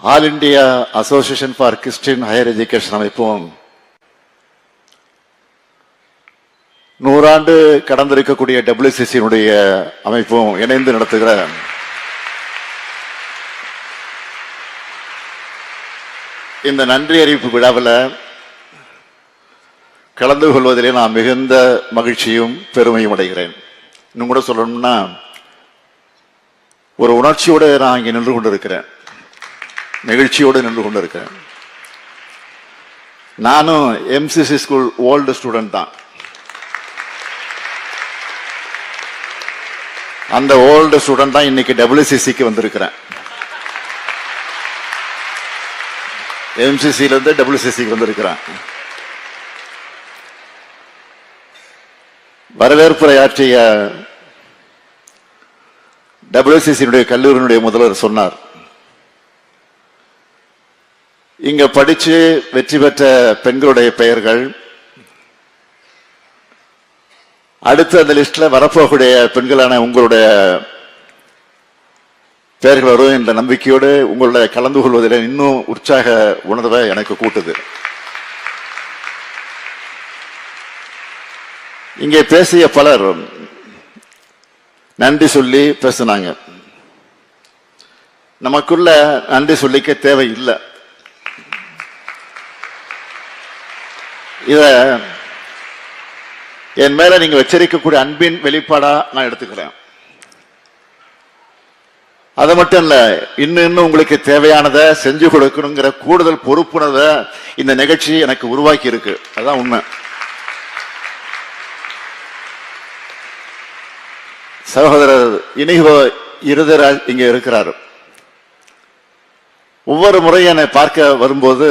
All India association for Christian higher education அமைப்பும் நூறாண்டு கடந்திருக்கக்கூடிய டபிள்யூசிசியினுடைய அமைப்பும் இணைந்து நடத்துகிற இந்த நன்றி அறிவிப்பு விழாவில் கலந்து கொள்வதிலே நான் மிகுந்த மகிழ்ச்சியும் பெருமையும் அடைகிறேன். இன்னும் கூட சொல்லணும்னா ஒரு உணர்ச்சியோடு நான் இங்கே நின்று கொண்டிருக்கிறேன். நெகிழ்ச்சியோடு நின்று கொண்டிருக்கேன் நானும் எம்சிசி ஸ்கூல் ஓல்டு ஸ்டூடெண்ட் தான். அந்த ஓல்டு ஸ்டூடெண்ட் தான் இன்னைக்கு டபிள்யூசிசிக்கு வந்திருக்கிறேன். எம்சிசில இருந்து டபிள்யூசிசிக்கு வந்திருக்கிறேன். வரவேற்புரை ஆற்றிய டபிள்யூசிசியினுடைய கல்லூரியினுடைய முதல்வர் சொன்னார் இங்க படிச்சு வெற்றி பெற்ற பெண்களுடைய பெயர்கள். அடுத்து அந்த லிஸ்ட்ல வரப்போகக்கூடிய பெண்களான உங்களுடைய பெயர்கள் வரும். என்ற நம்பிக்கையோடு உங்களுடைய கலந்து கொள்வதில் இன்னும் உற்சாக உணர்வை எனக்கு கூட்டுது. இங்கே பேசிய பலர் நன்றி சொல்லி பேசினாங்க. நமக்குள்ள நன்றி சொல்லிக்க தேவை இல்லை இதை என் மேல நீங்க வச்சிருக்கக்கூடிய அன்பின் வெளிப்பாடா நான் எடுத்துக்கிறேன். அது மட்டும் இல்ல இன்னும் இன்னும் உங்களுக்கு தேவையானதை செஞ்சு கொடுக்கணுங்கிற கூடுதல் பொறுப்புணர்வை இந்த நிகழ்ச்சி எனக்கு உருவாக்கி இருக்கு. அதான் உண்மை. சகோதரர் இனிகோ இருதராஜ் இங்க இருக்கிறார். ஒவ்வொரு முறையும் என்னை பார்க்க வரும்போது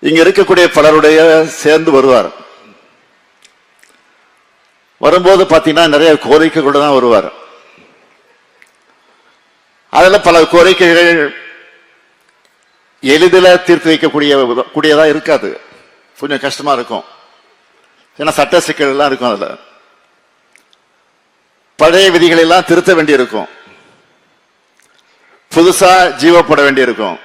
இங்க இருக்கக்கூடிய பலருடைய சேர்ந்து வருவார். வரும்போது பாத்தீங்கன்னா நிறைய கோரிக்கைகளோட தான் வருவார். அதுல பல கோரிக்கைகள் எளிதில் தீர்த்து வைக்கக்கூடிய கூடியதா இருக்காது. கொஞ்சம் கஷ்டமா இருக்கும். ஏன்னா சட்ட சிக்கல் எல்லாம் இருக்கும் அதுல. பழைய விதிகளை எல்லாம் திருத்த வேண்டியிருக்கும். புதுசா ஜீவப்பட வேண்டியிருக்கும்.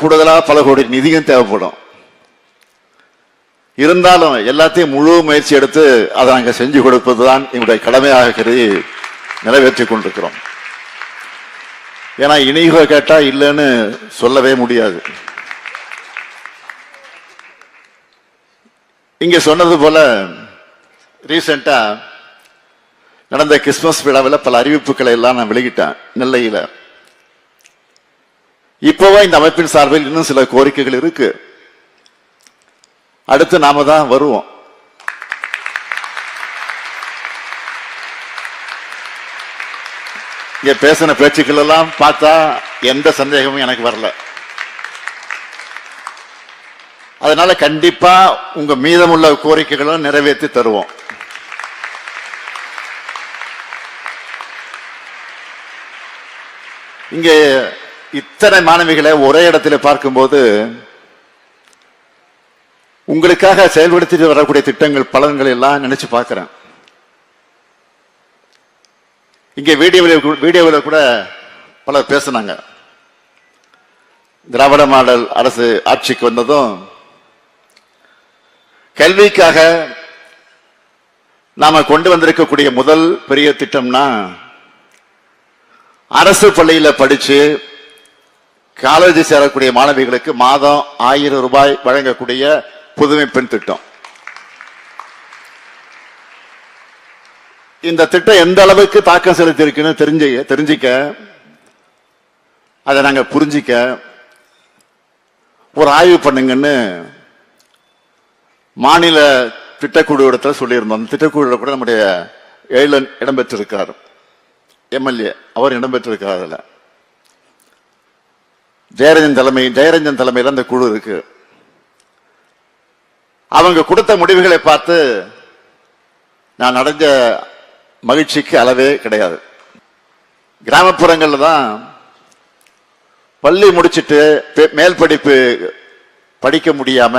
கூடுதலாக பல கோடி நிதியும் தேவைப்படும். இருந்தாலும் எல்லாத்தையும் முழு முயற்சி எடுத்து அதை நாங்கள் செஞ்சு கொடுப்பதுதான் எங்களுடைய கடமையாக கருதி நிறைவேற்றி கொண்டிருக்கிறோம். ஏன்னா இணைகோ கேட்டால் இல்லைன்னு சொல்லவே முடியாது. இங்கே சொன்னது போல ரீசெண்டாக நடந்த கிறிஸ்மஸ் விழாவில் பல அறிவிப்புகளை எல்லாம் நான் வெளியிட்டேன் நெல்லையில். இப்போவா இந்த அமைப்பின் சார்பில் இன்னும் சில கோரிக்கைகள் இருக்கு. அடுத்து நாம தான் வருவோம். இங்க பேசின பேச்சுக்கள் எல்லாம் பார்த்தா எந்த சந்தேகமும் எனக்கு வரல. அதனால கண்டிப்பா உங்க மீதமுள்ள கோரிக்கைகளும் நிறைவேற்றி தருவோம். இங்கே இத்தனை மாணவிகளை ஒரே இடத்துல பார்க்கும்போது உங்களுக்காக செயல்படுத்திட்டு வரக்கூடிய திட்டங்கள் பலன்கள் எல்லாம் நினைச்சு பார்க்கிறேன். இங்க வீடியோவில் வீடியோவில் கூட பலர் பேசினாங்க. திராவிட மாடல் அரசு ஆட்சிக்கு வந்ததும் கல்விக்காக நாம கொண்டு வந்திருக்கக்கூடிய முதல் பெரிய திட்டம்னா அரசு பள்ளியில படிச்சு காலேஜ் சேரக்கூடிய மாணவிகளுக்கு மாதம் ஆயிரம் ரூபாய் வழங்கக்கூடிய புதுமை பெண் திட்டம். இந்த திட்டம் எந்த அளவுக்கு தாக்கம் செலுத்தி இருக்குன்னு தெரிஞ்சு தெரிஞ்சிக்க அதை நாங்கள் புரிஞ்சிக்க ஒரு ஆய்வு பண்ணுங்கன்னு மாநில திட்டக்குழு இடத்துல சொல்லியிருந்தோம். அந்த திட்டக்குழுவில் கூட நம்முடைய ஏழன் இடம்பெற்றிருக்கார். எம்எல்ஏ அவர் இடம்பெற்றிருக்கார் அதில். ஜெயரஞ்சன் தலைமை ஜெயரஞ்சன் தலைமையில் அந்த குழு இருக்கு. அவங்க கொடுத்த முடிவுகளை பார்த்து நான் அடைஞ்ச மகிழ்ச்சிக்கு அளவே கிடையாது. கிராமப்புறங்களில் தான் பள்ளி முடிச்சிட்டு மேல் படிப்பு படிக்க முடியாம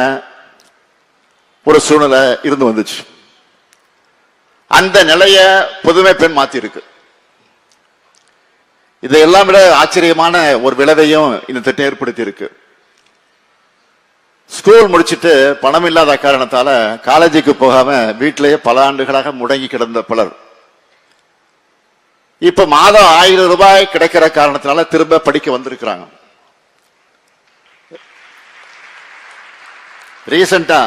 ஒரு சூழ்நிலை இருந்து வந்துச்சு. அந்த நிலைய புதுமை பெண் மாத்திருக்கு இருக்கு இதையெல்லாம் விட ஆச்சரியமான ஒரு விளைவையும் இந்த திட்டம் ஏற்படுத்தி இருக்கு ஸ்கூல் முடிச்சிட்டு பணம் இல்லாத காரணத்தால காலேஜுக்கு போகாம வீட்டிலேயே பல ஆண்டுகளாக முடங்கி கிடந்த பலர். இப்ப மாதம் ஆயிரம் ரூபாய் கிடைக்கிற காரணத்தினால திரும்ப படிக்க வந்திருக்கிறாங்க. ரீசண்டா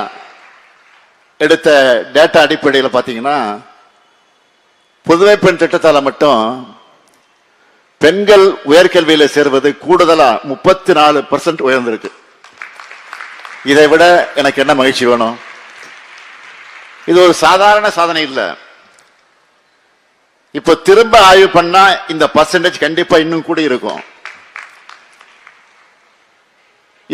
எடுத்த டேட்டா அடிப்படையில் பார்த்தீங்கன்னா புதுமை பெண் திட்டத்தால் மட்டும் பெண்கள் உயர்கல்வியில சேர்வது கூடுதலா முப்பத்தி நாலு பர்சன்ட் உயர்ந்திருக்கு. இதை விட எனக்கு என்ன மகிழ்ச்சி வேணும்? இது ஒரு சாதாரண சாதனை இல்லை. இப்போ திரும்ப ஆய்வு பண்ணா இந்த பர்சன்டேஜ் கண்டிப்பா இன்னும் கூட இருக்கும்.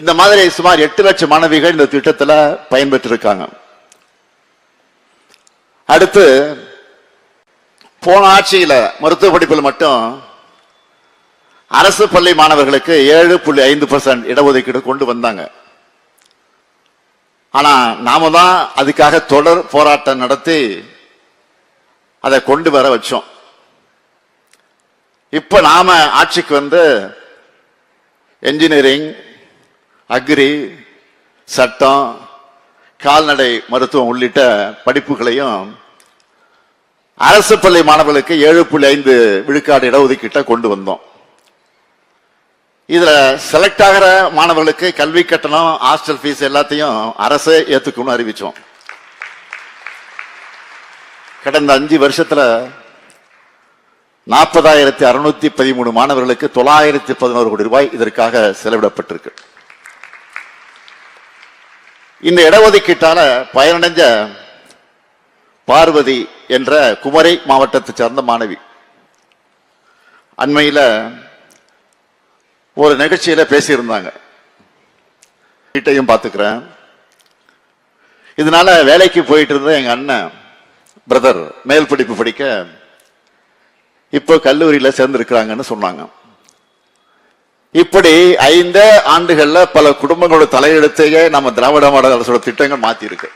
இந்த மாதிரி சுமார் எட்டு லட்சம் மாணவிகள் இந்த திட்டத்தில் பயன்பெற்று இருக்காங்க அடுத்து போன ஆட்சியில் மருத்துவ படிப்பில் மட்டும் அரசு பள்ளி மாணவர்களுக்கு ஏழு புள்ளி ஐந்து பர்சன்ட் இடஒதுக்கீடு கொண்டு வந்தாங்க. ஆனா நாம தான் அதுக்காக தொடர் போராட்டம் நடத்தி அதை கொண்டு வர வச்சோம். இப்ப நாம ஆட்சிக்கு வந்து என்ஜினியரிங் அக்ரி சட்டம் கால்நடை மருத்துவம் உள்ளிட்ட படிப்புகளையும் அரசு பள்ளி மாணவர்களுக்கு ஏழு புள்ளி ஐந்து விழுக்காடு இடஒதுக்கீட்டை கொண்டு வந்தோம். இதுல செலக்ட் ஆகிற மாணவர்களுக்கு கல்வி கட்டணம் ஹாஸ்டல் ஃபீஸ் எல்லாத்தையும் அரசே ஏத்துக்கணும்னு அறிவிச்சோம். கடந்த அஞ்சு வருஷத்துல நாற்பதாயிரத்தி அறுநூத்தி பதிமூணு மாணவர்களுக்கு தொள்ளாயிரத்தி பதினோரு கோடி ரூபாய் இதற்காக செலவிடப்பட்டிருக்கு. இந்த இடஒதுக்கீட்டால பயனடைஞ்ச பார்வதி என்ற குமரி மாவட்டத்தை சார்ந்த மாணவி. அண்மையில ஒரு நிகழ்ச்சியில பேசியிருந்தாங்க. வீட்டையும் பார்த்துக்கிறேன். இதனால வேலைக்கு போயிட்டு இருந்த எங்க அண்ணன் பிரதர் மேல் படிப்பு படிக்க இப்போ கல்லூரியில் சேர்ந்திருக்கிறாங்கன்னு சொன்னாங்க. இப்படி ஐந்து ஆண்டுகள்ல பல குடும்பங்களோட தலையெழுத்தையே நம்ம திராவிட மாடல் அரசோட திட்டங்கள் மாத்திருக்கு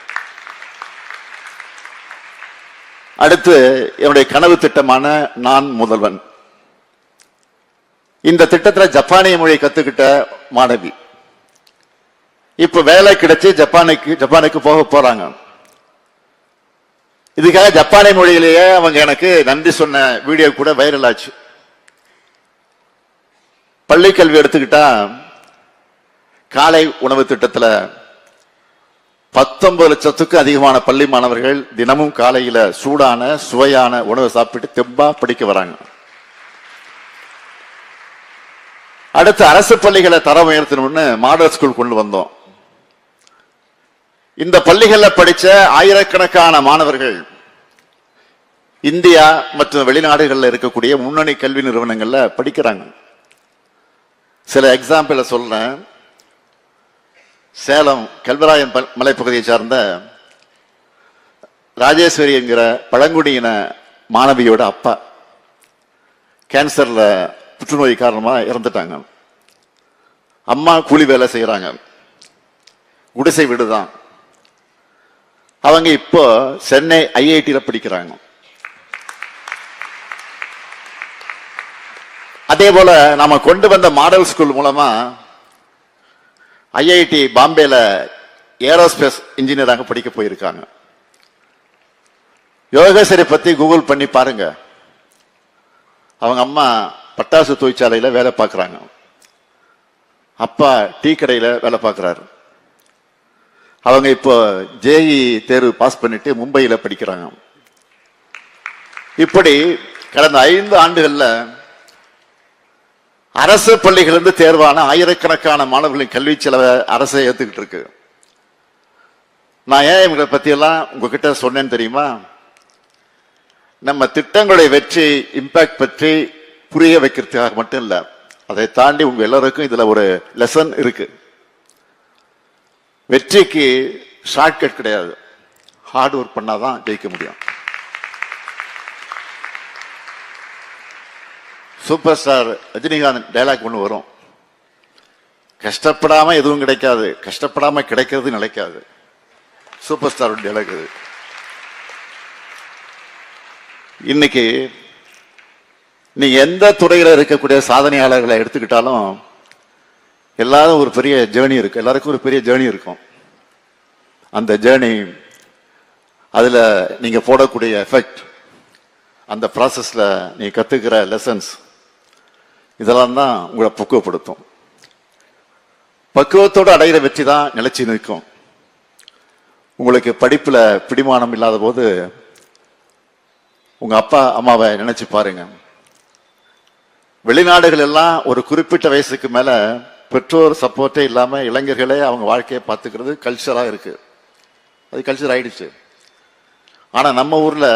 அடுத்து என்னுடைய கனவு திட்டமான நான் முதல்வன். இந்த திட்டத்தில் ஜப்பானிய மொழி கத்துக்கிட்ட மாணவி. இப்ப வேலை கிடைச்சு ஜப்பானுக்கு ஜப்பானுக்கு போக போறாங்க. இதுக்காக ஜப்பானிய மொழியிலேயே அவங்க எனக்கு நன்றி சொன்ன வீடியோ கூட வைரல் ஆச்சு. பள்ளி கல்வி எடுத்துக்கிட்டா காலை உணவு திட்டத்தில் பத்தொன்பது லட்சத்துக்கு அதிகமான பள்ளி மாணவர்கள் தினமும் காலையில் சூடான சுவையான உணவை சாப்பிட்டு தெம்பா படிக்க வராங்க. அடுத்து அரசு பள்ளிகளை தரம் உயர்த்தணும்னு மாடல் ஸ்கூல் கொண்டு வந்தோம். இந்த பள்ளிகளில் படிச்ச ஆயிரக்கணக்கான மாணவர்கள் இந்தியா மற்றும் வெளிநாடுகளில் இருக்கக்கூடிய முன்னணி கல்வி நிறுவனங்களில் படிக்கிறாங்க. சில எக்ஸாம்பிள சொல்றேன். சேலம் கல்வராயன் மலைப்பகுதியை சார்ந்த ராஜேஸ்வரி என்கிற பழங்குடியின மாணவியோட அப்பா. கேன்சரில் புற்றுநோய் காரணமாக இறந்துட்டாங்க. அம்மா கூலி வேலை செய்யறாங்க குடிசை வீடு தான் அவங்க இப்போ சென்னை ஐஐடியில படிக்கிறாங்க. அதே போல நாம கொண்டு வந்த மாடல் ஸ்கூல் மூலமா ஐஐடி பாம்பேல ஏரோஸ்பேஸ் இன்ஜினியராக படிக்க போயிருக்காங்க. யோகேஸ்வரி பத்தி கூகுள் பண்ணி பாருங்க. அவங்க அம்மா பட்டாசு தொழிற்சாலையில் வேலை பார்க்குறாங்க. அப்பா டீ கடையில் வேலை பார்க்குறாரு. அவங்க இப்போ ஜேஇ தேர்வு பாஸ் பண்ணிட்டு மும்பையில் படிக்கிறாங்க. இப்படி கடந்த ஐந்து ஆண்டுகளில் அரசு பள்ளிகளிலிருந்து தேர்வான ஆயிரக்கணக்கான மாணவர்களின் கல்வி செலவை அரசை ஏற்றுக்கிட்டு இருக்கு. நான் ஏன் இவங்களை பற்றியெல்லாம் உங்ககிட்ட சொன்னேன்னு தெரியுமா? நம்ம திட்டங்களுடைய வெற்றி இம்பாக்ட் பற்றி புரிய வைக்கிறதுக்காக மட்டும் இல்லை. அதை தாண்டி உங்க எல்லாருக்கும் இதுல ஒரு லெசன் இருக்கு. வெற்றிக்கு ஷார்ட்கட் கிடையாது. ஹார்ட் ஒர்க் பண்ணாதான் ஜெயிக்க முடியும். சூப்பர் ஸ்டார் ரஜினிகாந்த் டைலாக் ஒன்று வரும். கஷ்டப்படாம எதுவும் கிடைக்காது. கஷ்டப்படாம கிடைக்கிறது நிலைக்காது. சூப்பர் ஸ்டார் டைலாக் இது. இன்னைக்கு நீ எந்த துறையில் இருக்கக்கூடிய சாதனையாளர்களை எடுத்துக்கிட்டாலும் எல்லாரும் ஒரு பெரிய ஜேர்னி இருக்கு. எல்லாருக்கும் ஒரு பெரிய ஜேர்னி இருக்கும். அந்த ஜேர்னி அதில் நீங்கள் போடக்கூடிய எஃபெக்ட் அந்த ப்ராசஸில் நீ கற்றுக்கிற லெசன்ஸ் இதெல்லாம் தான் உங்களை பக்குவப்படுத்தும். பக்குவத்தோடு அடைகிற வெற்றி தான் நிலச்சி நிற்கும். உங்களுக்கு படிப்பில் பிடிமானம் இல்லாத போது உங்கள் அப்பா அம்மாவை நினச்சி பாருங்கள் வெளிநாடுகள் எல்லாம் ஒரு குறிப்பிட்ட வயசுக்கு மேல பெற்றோர் சப்போர்ட்டே இல்லாம இளைஞர்களே அவங்க வாழ்க்கையை பார்த்துக்கிறது கல்ச்சரா இருக்கு. அது கல்ச்சர் ஆயிடுச்சு. ஆனா நம்ம ஊர்ல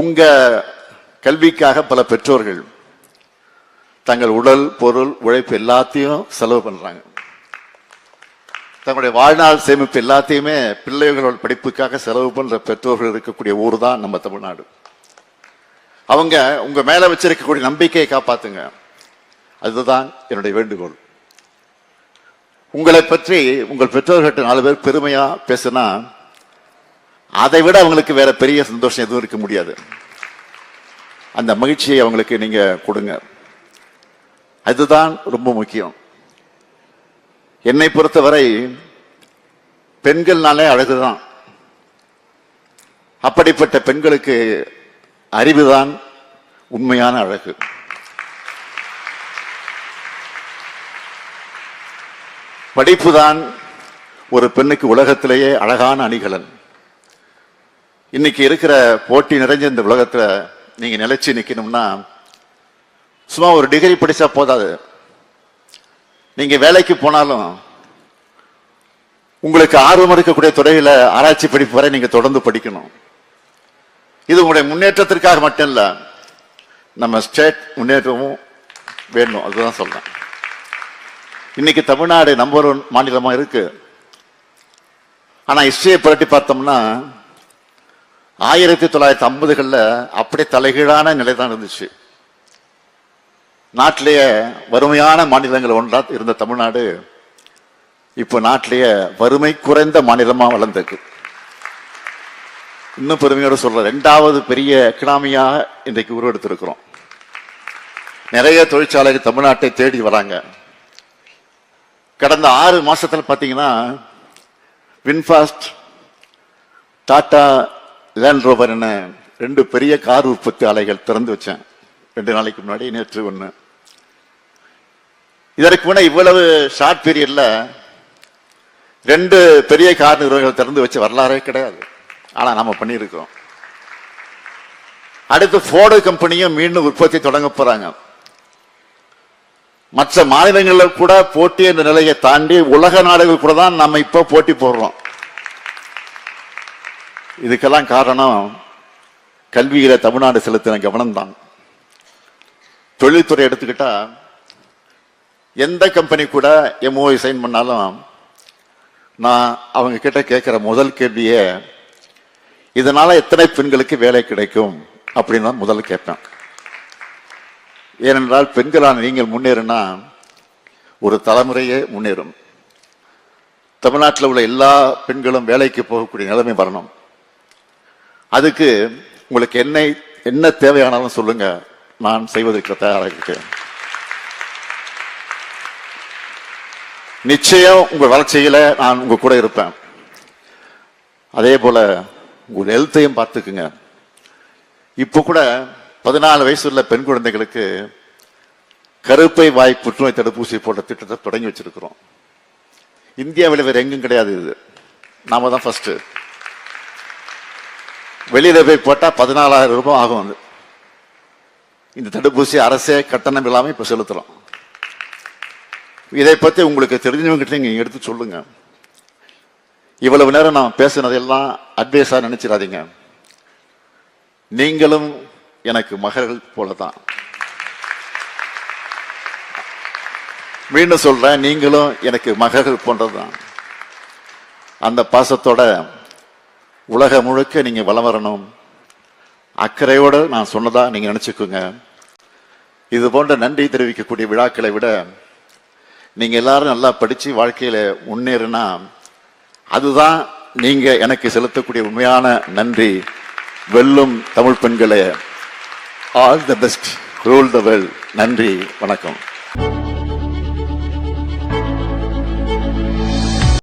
உங்க கல்விக்காக பல பெற்றோர்கள் தங்கள் உடல் பொருள் உழைப்பு எல்லாத்தையும் செலவு பண்றாங்க. தங்களுடைய வாழ்நாள் சேமிப்பு எல்லாத்தையுமே பிள்ளைகளோட படிப்புக்காக செலவு பண்ற பெற்றோர்கள் இருக்கக்கூடிய ஊர் தான் நம்ம தமிழ்நாடு. அவங்க உங்க மேல வச்சிருக்கக்கூடிய நம்பிக்கையை காப்பாத்துங்க. அதுதான் என்னுடைய வேண்டுகோள். உங்களை பற்றி உங்கள் பெற்றோர்கிட்ட நாலு பேர் பெருமையா பேசுனா அதை விட அவங்களுக்கு வேற பெரிய சந்தோஷம் எதுவும் இருக்க முடியாது. அந்த மகிழ்ச்சியை அவங்களுக்கு நீங்க கொடுங்க. அதுதான் ரொம்ப முக்கியம். என்னை பொறுத்தவரை பெண்கள்னாலே அழகுதான். அப்படிப்பட்ட பெண்களுக்கு அறிவுதான் உண்மையான அழகு. படிப்புதான் ஒரு பெண்ணுக்கு உலகத்திலேயே அழகான அணிகலன். இன்னைக்கு இருக்கிற போட்டி நிறைஞ்ச இந்த உலகத்தில் நீங்க நிலைச்சு நிற்கணும்னா சும்மா ஒரு டிகிரி படிச்சா போதாது. நீங்க வேலைக்கு போனாலும் உங்களுக்கு ஆர்வம் இருக்கக்கூடிய துறையில ஆராய்ச்சி படிப்பு வரை நீங்க தொடர்ந்து படிக்கணும். இது உங்களுடைய முன்னேற்றத்திற்காக மட்டும் இல்ல நம்ம ஸ்டேட் முன்னேற்றமும் வேணும் அதுதான் சொல்றேன். இன்னைக்கு தமிழ்நாடு நம்பர் ஒன் மாநிலமா இருக்கு. ஆனா ஹிஸ்டரியை புரட்டி பார்த்தோம்னா ஆயிரத்தி தொள்ளாயிரத்தி ஐம்பதுகள்ல அப்படியே தலைகீழான நிலை தான் இருந்துச்சு. நாட்டிலேயே வறுமையான மாநிலங்கள் ஒன்றா இருந்த தமிழ்நாடு இப்போ நாட்டிலேயே வறுமை குறைந்த மாநிலமா வளர்ந்திருக்கு. இன்னும் பெருமையோட சொல்ற ரெண்டாவது பெரிய எக்கனாமியாக இன்றைக்கு உருவெடுத்திருக்கிறோம். நிறைய தொழிற்சாலைகள் தமிழ்நாட்டை தேடி வராங்க. கடந்த ஆறு மாசத்துல பாத்தீங்கன்னா வின்ஃபாஸ்ட் டாடா லேண்ட் ரோவர் என ரெண்டு பெரிய கார் உற்பத்தி ஆலைகள் திறந்து வச்சேன். ரெண்டு நாளைக்கு முன்னாடி நேற்று ஒன்று இதற்கு முன்னே இவ்வளவு ஷார்ட் பீரியட்ல ரெண்டு பெரிய கார் நிறுவனங்கள் திறந்து வச்ச வரலாறே கிடையாது. ஆனால் நம்ம பண்ணியிருக்கிறோம் அடுத்து ஃபோர்டு கம்பெனியும் மீண்டும் உற்பத்தி தொடங்க போறாங்க. மற்ற மாநிலங்களில் கூட போட்டி என்ற நிலையை தாண்டி உலக நாடுகள் கூட தான் நம்ம இப்போ போட்டி போடுறோம். இதுக்கெல்லாம் காரணம் கல்வியில் தமிழ்நாடு செலுத்தின கவனம் தான் தொழில்துறை எடுத்துக்கிட்டா எந்த கம்பெனி கூட எம்ஓஐ சைன் பண்ணாலும் நான் அவங்க கிட்ட கேட்குற முதல் கேள்வியை இதனால எத்தனை பெண்களுக்கு வேலை கிடைக்கும்? அப்படின்னு நான் முதல்ல கேட்பேன். ஏனென்றால் பெண்களான நீங்கள் முன்னேறினா ஒரு தலைமுறையே முன்னேறும். தமிழ்நாட்டில் உள்ள எல்லா பெண்களும் வேலைக்கு போகக்கூடிய நிலைமை வரணும். அதுக்கு உங்களுக்கு என்ன என்ன தேவையானாலும் சொல்லுங்க. நான் செய்வதற்கு தயாராக இருக்கேன் நிச்சயம் உங்கள் வளர்ச்சியில் நான் உங்கள் கூட இருப்பேன். அதே போல உங்கள் ஹெல்த்தையும் பார்த்துக்குங்க. இப்போ கூட பதினாலு வயசு உள்ள பெண் குழந்தைகளுக்கு கருப்பை வாய் புற்றுநோய் தடுப்பூசி போட்ட திட்டத்தை தொடங்கி வச்சிருக்கிறோம். இந்தியாவில் வேறு எங்கும் கிடையாது இது. நாம தான் ஃபஸ்ட்டு வெளியில் போய் போட்டால் பதினாலாயிரம் ரூபாய் ஆகும் அது. இந்த தடுப்பூசி அரசே கட்டணம் இல்லாமல் இப்போ செலுத்துகிறோம் இதை பற்றி உங்களுக்கு தெரிஞ்சவங்க நீங்கள் எடுத்து சொல்லுங்கள் இவ்வளவு நேரம் நான் பேசுனதெல்லாம் அட்வைஸாக நினைச்சிடாதீங்க. நீங்களும் எனக்கு மகள்கள் போலதான். மீண்டும் சொல்றேன் நீங்களும் எனக்கு மகள்கள் போன்றதுதான். அந்த பாசத்தோட உலக முழுக்க நீங்கள் வலம் வரணும். அக்கறையோடு நான் சொன்னதா நீங்கள் நினச்சிக்கோங்க. இது போன்ற நன்றி தெரிவிக்கக்கூடிய விழாக்களை விட நீங்கள் எல்லாரும் நல்லா படித்து வாழ்க்கையில் முன்னேறினா அதுதான் நீங்க எனக்கு செலுத்தக்கூடிய உண்மையான நன்றி. வெல்லும் தமிழ் பெண்களே all the best rule the well நன்றி வணக்கம்.